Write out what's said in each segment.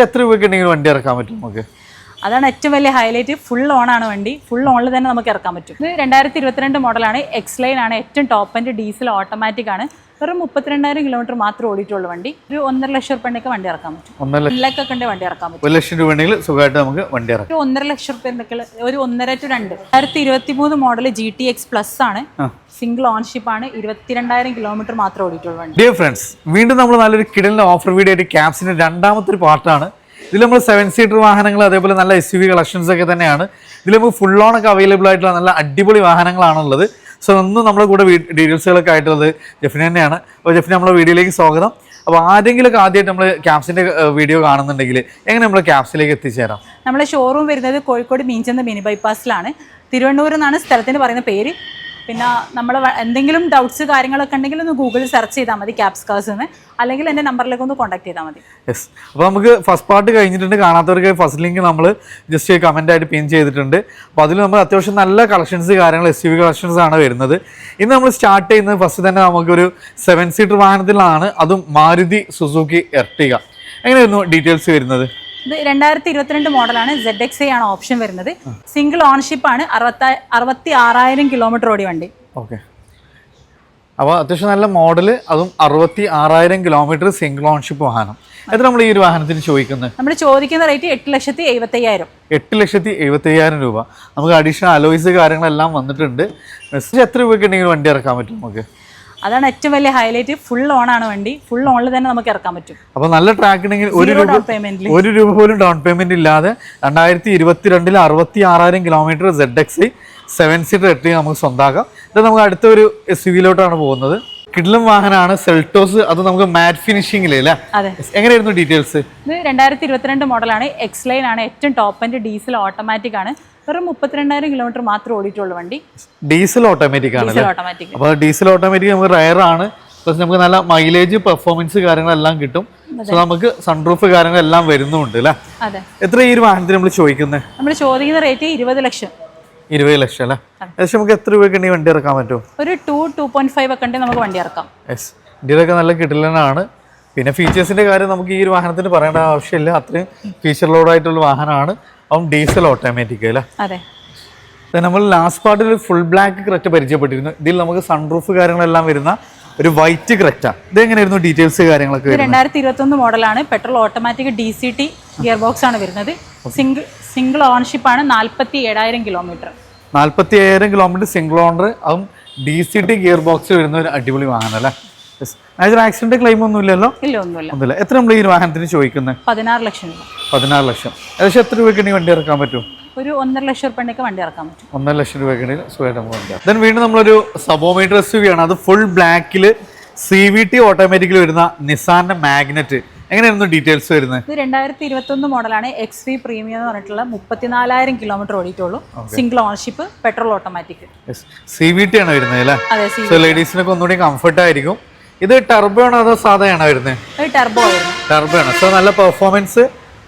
എത്ര രൂപയ്ക്ക് ഉണ്ടെങ്കിൽ വണ്ടി ഇറക്കാൻ പറ്റും നമുക്ക്? അതാണ് ഏറ്റവും വലിയ ഹൈലൈറ്റ് ഫുൾ ഓൺ ആണ് വണ്ടി. ഫുൾ ഓണിൽ തന്നെ നമുക്ക് ഇറക്കാൻ പറ്റും. ഇത് രണ്ടായിരത്തി ഇരുപത്തിരണ്ട് മോഡലാണ് എക്സ് ലൈൻ ആണ് ഏറ്റവും ടോപ്പ് ആൻഡ് ഡീസൽ ഓട്ടോമാറ്റിക് ആണ്. വെറും മുപ്പത്തിരണ്ടായിരം കിലോമീറ്റർ മാത്രം ഓടിയിട്ടുള്ളൂ വണ്ടി. ഒരു ഒന്നര ലക്ഷം രൂപയ്ക്ക് വണ്ടി ഇറക്കാൻ പറ്റും. ഒന്നര ലക്ഷം. ഒന്നിലേക്കൊക്കെ ഉണ്ട് വണ്ടി ഇറക്കാൻ പറ്റും. ഒരു ലക്ഷം രൂപയിൽ സുഖമായിട്ട് നമുക്ക് വണ്ടി ഇറക്കാം. ഒരു ഒന്നര ലക്ഷം റുപ്യണ്ടൊക്കെ ഒരു ഒന്നര ടു രണ്ട്. രണ്ടായിരത്തി ഇരുപത്തി മൂന്ന് model G T X plus ആണ് സിംഗിൾ ഓൺഷിപ്പ് ആണ്. ഇരുപത്തിരണ്ടായിരം കിലോമീറ്റർ മാത്രം ഓടിയിട്ടുള്ളൂ വണ്ടി. ഡിയർ ഫ്രണ്ട്സ് വീണ്ടും നമ്മൾ നല്ലൊരു കിടലിന്റെ ഓഫർ വീഡിയോ ആയിട്ട് രണ്ടാമത്തെ ഒരു പാർട്ടാണ് ഇതിൽ നമ്മൾ സെവൻ സീറ്റർ വാഹനങ്ങൾ അതേപോലെ നല്ല എസ് യു വി കളക്ഷൻസ് ഒക്കെ തന്നെയാണ്. ഇതിൽ നമുക്ക് ഫുൾ ഓൺ ഒക്കെ അവൈലബിൾ ആയിട്ടുള്ള നല്ല അടിപൊളി വാഹനങ്ങളാണുള്ളത്. സോ ഒന്ന് നമ്മുടെ കൂടെ ഡീറ്റെയിൽസുകളൊക്കെ ആയിട്ടുള്ളത് ജെഫിന് തന്നെയാണ്. അപ്പോൾ ജെഫിന് നമ്മുടെ വീഡിയോയിലേക്ക് സ്വാഗതം. അപ്പോൾ ആരെങ്കിലുമൊക്കെ ആദ്യമായിട്ട് നമ്മൾ ക്യാപ്സിന്റെ വീഡിയോ കാണുന്നുണ്ടെങ്കിൽ എങ്ങനെ നമ്മൾ ക്യാപ്സിലേക്ക് എത്തിച്ചേരാം? നമ്മുടെ ഷോറൂം വരുന്നത് കോഴിക്കോട് മീൻചന്ത മിനി ബൈപ്പാസിലാണ് തിരുവനന്തപുരം എന്നാണ് സ്ഥലത്തിന് പറയുന്ന പേര്. പിന്നെ നമ്മൾ എന്തെങ്കിലും ഡൗട്ട്സ് കാര്യങ്ങളൊക്കെ ഉണ്ടെങ്കിൽ ഒന്ന് ഗൂഗിളിൽ സെർച്ച് ചെയ്താൽ മതി ക്യാപ്സ് കാസ് എന്ന് അല്ലെങ്കിൽ എന്റെ നമ്പറിലേക്ക് ഒന്ന് കോൺടാക്ട് ചെയ്താൽ മതി. യെസ് അപ്പോൾ നമുക്ക് ഫസ്റ്റ് പാർട്ട് കഴിഞ്ഞിട്ടുണ്ട്. കാണാത്തവർക്ക് ഫസ്റ്റ് ലിങ്ക് നമ്മൾ ജസ്റ്റ് കമന്റ് ആയിട്ട് പിൻ ചെയ്തിട്ടുണ്ട്. അപ്പോൾ അതിൽ നമ്മൾ അത്യാവശ്യം നല്ല കളക്ഷൻസ് കാര്യങ്ങൾ എസ് യു വി കളക്ഷൻസ് ആണ് വരുന്നത്. ഇന്ന് നമ്മൾ സ്റ്റാർട്ട് ചെയ്യുന്നത് ഫസ്റ്റ് തന്നെ നമുക്കൊരു സെവൻ സീറ്റർ വാഹനത്തിലാണ്. അതും മാരുതി സുസുക്കി എർട്ടിക എങ്ങനെയായിരുന്നു ഡീറ്റെയിൽസ് വരുന്നത്? ഇത് രണ്ടായിരത്തി ഇരുപത്തിരണ്ട് മോഡലാണ്. സെഡ് എക്സ് ഐ ആണ് ഓപ്ഷൻ വരുന്നത്. സിംഗിൾ ഓണർഷിപ്പ് ആണ്. അറുപത്തി അറുപത്തി ആറായിരം കിലോമീറ്റർ ഓടി വണ്ടി. ഓക്കെ. അപ്പോൾ അത്യാവശ്യം നല്ല മോഡൽ അതും അറുപത്തി ആറായിരം കിലോമീറ്റർ സിംഗിൾ ഓൺഷിപ്പ് വാഹനം. എത്ര നമ്മൾ ഈ ഒരു വാഹനത്തിന് ചോദിക്കുന്നത്? നമ്മൾ ചോദിക്കുന്ന റേറ്റ് എട്ട് ലക്ഷത്തി എഴുപത്തി അയ്യായിരം എട്ട് ലക്ഷത്തി എഴുപത്തി അയ്യായിരം രൂപ. നമുക്ക് അഡീഷണൽ അലോയ്സ് കാര്യങ്ങളെല്ലാം വന്നിട്ടുണ്ട്. മെസ്സേജ് എത്ര രൂപയ്ക്ക് ഉണ്ടെങ്കിൽ വണ്ടി ഇറക്കാൻ പറ്റും നമുക്ക്? അതാണ് ഏറ്റവും വലിയ ഹൈലൈറ്റ് ഫുൾ ഓൺ ആണ് വണ്ടി. ഫുൾ ഓണിൽ തന്നെ നമുക്ക് ഇറക്കാൻ പറ്റും. അപ്പോൾ നല്ല ട്രാക്ക് ഒരു രൂപ ഒരു രൂപ പോലും ഡൗൺ പേയ്മെന്റ് ഇല്ലാതെ രണ്ടായിരത്തി ഇരുപത്തിരണ്ടിൽ അറുപത്തി ആറായിരം kilometre Z X seven seater എട്ടി നമുക്ക് സ്വന്താക്കാം. ഇത് നമുക്ക് അടുത്ത ഒരു എസ് യുവിലോട്ടാണ് പോകുന്നത്. കിഡ്ലം വാഹനമാണ് സെൽട്ടോസ് അത് നമുക്ക് മാറ്റ് ഫിനിഷിംഗ് അല്ലേ അതെ. എങ്ങനെയായിരുന്നു ഡീറ്റെയിൽസ് ഇത് രണ്ടായിരത്തി ഇരുപത്തിരണ്ട് മോഡലാണ് എക്സ് ലൈൻ ആണ്. ഏറ്റവും ടോപ്പ് ആൻഡ് ഡീസൽ ഓട്ടോമാറ്റിക് ആണ്. വെറും മുപ്പത്തിരണ്ടായിരം കിലോമീറ്റർ മാത്രം ഓടിയിട്ടുള്ളൂ വണ്ടി. ഡീസൽ ഓട്ടോമാറ്റിക് ആണ് ഡീസൽ ഓട്ടോമാറ്റിക് അപ്പോൾ ഡീസൽ ഓട്ടോമാറ്റിക് നമുക്ക് റയർ ആണ്. പ്ലസ് നമുക്ക് നല്ല മൈലേജ് പെർഫോമൻസ് കാര്യങ്ങളെല്ലാം കിട്ടും. സോ നമുക്ക് സൺറൂഫ് കാര്യങ്ങളെല്ലാം വരുന്നുണ്ട് അല്ലേ? എത്ര ഈ ഒരു വാഹനത്തിന് നമ്മൾ ചോദിക്കുന്നത് നമ്മൾ ചോദിക്കുന്ന റേറ്റ് ഇരുപത് ലക്ഷം. ഇരുപത് ലക്ഷം അല്ലേ? ഏകദേശം നമുക്ക് എത്ര രൂപയ്ക്ക് വണ്ടി ഇറക്കാൻ പറ്റും? ഒരു ടു ടു പോയിന്റ് ഫൈവ് ഒക്കെ ഉണ്ടെങ്കിൽ നമുക്ക് വണ്ടി ഇറക്കാം. യെസ് ഇന്ത്യയിലൊക്കെ നല്ല കിടിലനാണ്. പിന്നെ ഫീച്ചേഴ്സിന്റെ കാര്യം നമുക്ക് ഈ ഒരു വാഹനത്തിന് പറയേണ്ട ആവശ്യമില്ല. അത്രയും ഫീച്ചർ ലോഡായിട്ടുള്ള വാഹനമാണ്. അവൻ ഡീസൽ ഓട്ടോമാറ്റിക് അല്ലേ? അതെ. നമ്മൾ ലാസ്റ്റ് പാർട്ടിൽ ഫുൾ ബ്ലാക്ക് ക്രെറ്റ പരിചയപ്പെട്ടിരുന്നു. ഇതിൽ നമുക്ക് സൺറൂഫ് കാര്യങ്ങളെല്ലാം വരുന്ന ഒരു വൈറ്റ് ക്രെറ്റ ഇത് എങ്ങനെയായിരുന്നു ഡീറ്റെയിൽസ് കാര്യങ്ങളൊക്കെ രണ്ടായിരത്തി ഇരുപത്തൊന്ന് മോഡലാണ്. Petrol automatic D C T gear box ആണ് വരുന്നത്. സിംഗിൾ സിംഗിൾ ഓണർഷിപ്പ് ആണ് നാൽപ്പത്തി ഏഴായിരം കിലോമീറ്റർ നാൽപ്പത്തി ഏഴായിരം കിലോമീറ്റർ സിംഗിൾ ഓണർ അതും D C T gear box വരുന്ന ഒരു അടിപൊളി വാഹനം അല്ലേ? അതിൽ ആക്സിഡന്റ് ക്ലെയിം ഒന്നും ഇല്ലല്ലോ ഇല്ല ഒന്നുമില്ല. എത്ര നമ്മൾ ഈ വാഹനത്തിന് ചോദിക്കുന്നത് പതിനാറ് ലക്ഷം രൂപ. പതിനാറ് ലക്ഷം. ഏകദേശം എത്ര രൂപയ്ക്ക് വണ്ടി ഇറക്കാൻ പറ്റും? ഒരു ഒന്നര ലക്ഷം റുപ്യണ്ടൊക്കെ വണ്ടി ഇറക്കാൻ പറ്റും. ഒന്നര ലക്ഷം രൂപയ്ക്കിടയിൽ സുഖമായിട്ട് വണ്ടി ദെൻ വീണ്ടും നമ്മളൊരു സബോമീറ്റർ എസ് ആണ്. അത് ഫുൾ ബ്ലാക്കിൽ സി വി ടി ഓട്ടോമാറ്റിക്കലി വരുന്ന നിസാന്റെ മാഗ്നറ്റ് എങ്ങനെയായിരുന്നു ഡീറ്റെയിൽസ് വരുന്നത് ഇത് രണ്ടായിരത്തി ഇരുപത്തൊന്ന് മോഡലാണ് എക്സ് വി പ്രീമിയം എന്ന് പറഞ്ഞിട്ടുള്ള മുപ്പത്തിനാലായിരം kilometre ഓടിയിട്ടുള്ളൂ. Single ownership petrol automatic C V T ആണ് വരുന്നത് അല്ലേ? സോ ലേഡീസിനൊക്കെ ഒന്നുകൂടി കംഫർട്ട് ആയിരിക്കും. ഇത് ടർബോ ആണോ അതോ സാധാരണ വരുന്നത് ടെർബോ ടർബോ ആണ്. സോ നല്ല performance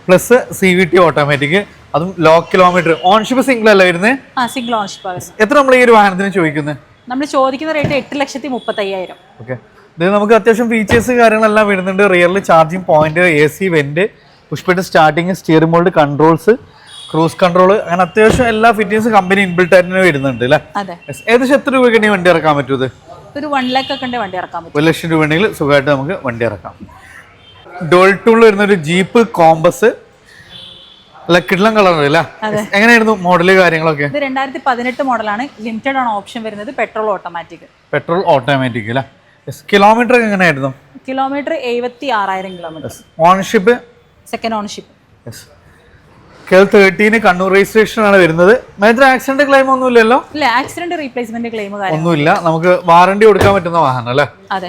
plus C V T automatic അതും ലോ കിലോമീറ്റർ ഓൺഷിപ്പ് സിംഗിൾ അല്ല വരുന്നത് ആ സിംഗിൾ ഓൺഷിപ്പ് എത്ര നമ്മൾ ഈ ഒരു വാഹനത്തിന് ചോദിക്കുന്നത് നമ്മൾ ചോദിക്കുന്ന റേറ്റ് എട്ട് ലക്ഷത്തി മുപ്പത്തി അയ്യായിരം ഓക്കെ ഇത് നമുക്ക് അത്യാവശ്യം ഫീച്ചേഴ്സ് കാര്യങ്ങളെല്ലാം വരുന്നുണ്ട്. റിയറിൽ charging point A C vent push button starting steering mould controls cruise control അങ്ങനെ അത്യാവശ്യം എല്ലാ ഫിറ്റിങ്സും കമ്പനി ഇൻബിൽട്ട് ആയിട്ട് തന്നെ വരുന്നുണ്ട് അല്ലേ. ഏകദേശം എത്ര രൂപയ്ക്ക് വണ്ടി ഇറക്കാൻ പറ്റും ഇത്? ഒരു വൺ ലാക്ക് ഒക്കെ ഉണ്ട് വണ്ടി ഇറക്കാൻ പറ്റും. ഒരു ലക്ഷം രൂപ ഉണ്ടെങ്കിൽ സുഖമായിട്ട് നമുക്ക് വണ്ടി ഇറക്കാം. ഡോൾട്ടൂണിൽ വരുന്ന ഒരു ജീപ്പ് കോമ്പസ് അല്ല കളർ അല്ലേ എങ്ങനെയായിരുന്നു മോഡൽ കാര്യങ്ങളൊക്കെ? ഇത് രണ്ടായിരത്തി പതിനെട്ട് മോഡലാണ് ലിമിറ്റഡ് ആണ് ഓപ്ഷൻ വരുന്നത്. പെട്രോൾ ഓട്ടോമാറ്റിക് പെട്രോൾ ഓട്ടോമാറ്റിക് അല്ലേ? കിലോമീറ്റർ എങ്ങനെയായിരുന്നു? കിലോമീറ്റർ എഴുപത്തി ആറായിരം kilometre ownership second ownership K thirteen Kannur registration ആണ് വരുന്നത്. മേജർ ആക്സിഡന്റ് ക്ലെയിം ഒന്നും ഇല്ലല്ലോ ഇല്ല ആക്സിഡന്റ് റീപ്ലേസ്മെന്റ് ക്ലെയിം ഒന്നുമില്ല. നമുക്ക് വാറണ്ടി കൊടുക്കാൻ പറ്റുന്ന വാഹനം അല്ലേ? അതെ.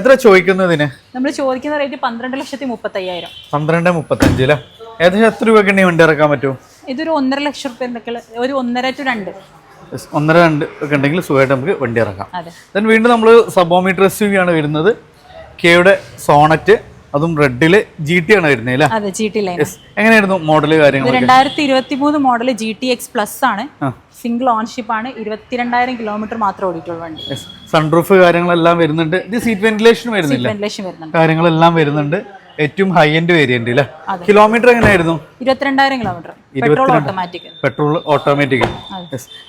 എത്ര ചോദിക്കുന്നതിന് നമ്മൾ ചോദിക്കുന്ന റേറ്റ് പന്ത്രണ്ട് ലക്ഷത്തി മുപ്പത്തയ്യായിരം പന്ത്രണ്ട് മുപ്പത്തഞ്ച് അല്ലേ? ഏകദേശം എത്ര രൂപയ്ക്ക് വണ്ടി ഇറക്കാൻ പറ്റും? ഇതൊരു ഒന്നര ലക്ഷം റുപ്യ ഒരു ഒന്നര ടു രണ്ട്. ഒന്നര രണ്ട് ഒക്കെ ഉണ്ടെങ്കിൽ സുഖമായിട്ട് നമുക്ക് വണ്ടി ഇറക്കാം. ദെൻ വീണ്ടും നമ്മൾ സബോമീറ്റർ എസ് യു ആണ് വരുന്നത്. കെയുടെ സോണറ്റ് അതും റെഡിൽ ജി ടി ആണ് വരുന്നത് അല്ലേ? അതെ ജി ടി ലൈൻ. എങ്ങനെയായിരുന്നു മോഡൽ കാര്യങ്ങൾ രണ്ടായിരത്തി ഇരുപത്തി മൂന്ന് model G T X plus ആണ്. സിംഗിൾ ഓൺഷിപ്പ് ആണ്. ഇരുപത്തിരണ്ടായിരം കിലോമീറ്റർ മാത്രം ഓടിയിട്ടുള്ളൂ വണ്ടി. സൺറൂഫ് കാര്യങ്ങളെല്ലാം വരുന്നുണ്ട്. ഇത് സീറ്റ് വെന്റിലേഷൻ വരുന്നില്ല? കാര്യങ്ങളെല്ലാം വരുന്നുണ്ട്. ഏറ്റവും ഹൈ എൻഡ് വേരിയന്റ് അല്ലേ? കിലോമീറ്റർ എങ്ങനെയായിരുന്നു? ഇരുപത്തിരണ്ടായിരം kilometre petrol automatic petrol automatic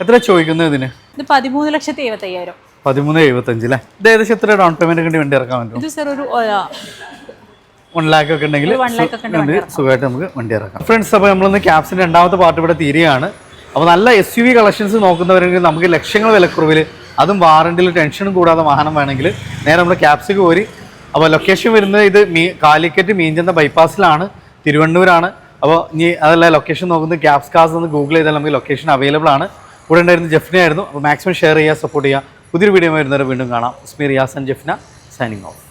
എത്ര ചോദിക്കുന്നത് ഇതിന്? ഇത് പതിമൂന്ന് ലക്ഷത്തി എഴുപത്തി അയ്യായിരം പതിമൂന്ന് എഴുപത്തഞ്ച് അല്ലേ ഇത് ഏകദേശം എത്ര ഡൗൺ പേയ്മെന്റ് വണ്ടി ഇറക്കാൻ പറ്റും? ഇത് സർ ഒരു വൺ ലാക്ക് ഒക്കെ ഉണ്ടെങ്കിൽ സുഖമായിട്ട് നമുക്ക് വണ്ടി ഇറക്കാം. ഫ്രണ്ട്സ് അപ്പോൾ നമ്മളിന്ന് ക്യാപ്സിന്റെ രണ്ടാമത്തെ പാർട്ട് ഇവിടെ തീരുകയാണ്. അപ്പോൾ നല്ല എസ് യു വി കളക്ഷൻസ് നോക്കുന്നവരെങ്കിൽ നമുക്ക് ലക്ഷങ്ങൾ വിലക്കുറവിൽ അതും വാറണ്ടിയിൽ ടെൻഷനും കൂടാതെ വാഹനം വേണമെങ്കിൽ നേരെ നമ്മുടെ ക്യാപ്സിക്ക് പോരി. അപ്പോൾ ലൊക്കേഷൻ വരുന്നത് ഇത് മീ കാലിക്കറ്റ് മീഞ്ചന്ത ബൈപ്പാസിലാണ് തിരുവണ്ണൂരാണ്. അപ്പോൾ ഇനി അതല്ല ലൊക്കേഷൻ നോക്കുന്നത് ക്യാപ്സ് കാസ് എന്ന് ഗൂഗിൾ ചെയ്താൽ നമുക്ക് ലൊക്കേഷൻ അവൈലബിൾ ആണ്. കൂടെ ഉണ്ടായിരുന്ന ജെഫ്ന ആയിരുന്നു. അപ്പോൾ മാക്സിമം ഷെയർ ചെയ്യുക സപ്പോർട്ട് ചെയ്യുക. പുതിയൊരു വീഡിയോ വരുന്നവരെ വീണ്ടും കാണാം. Usmi Riyas and Jefna signing off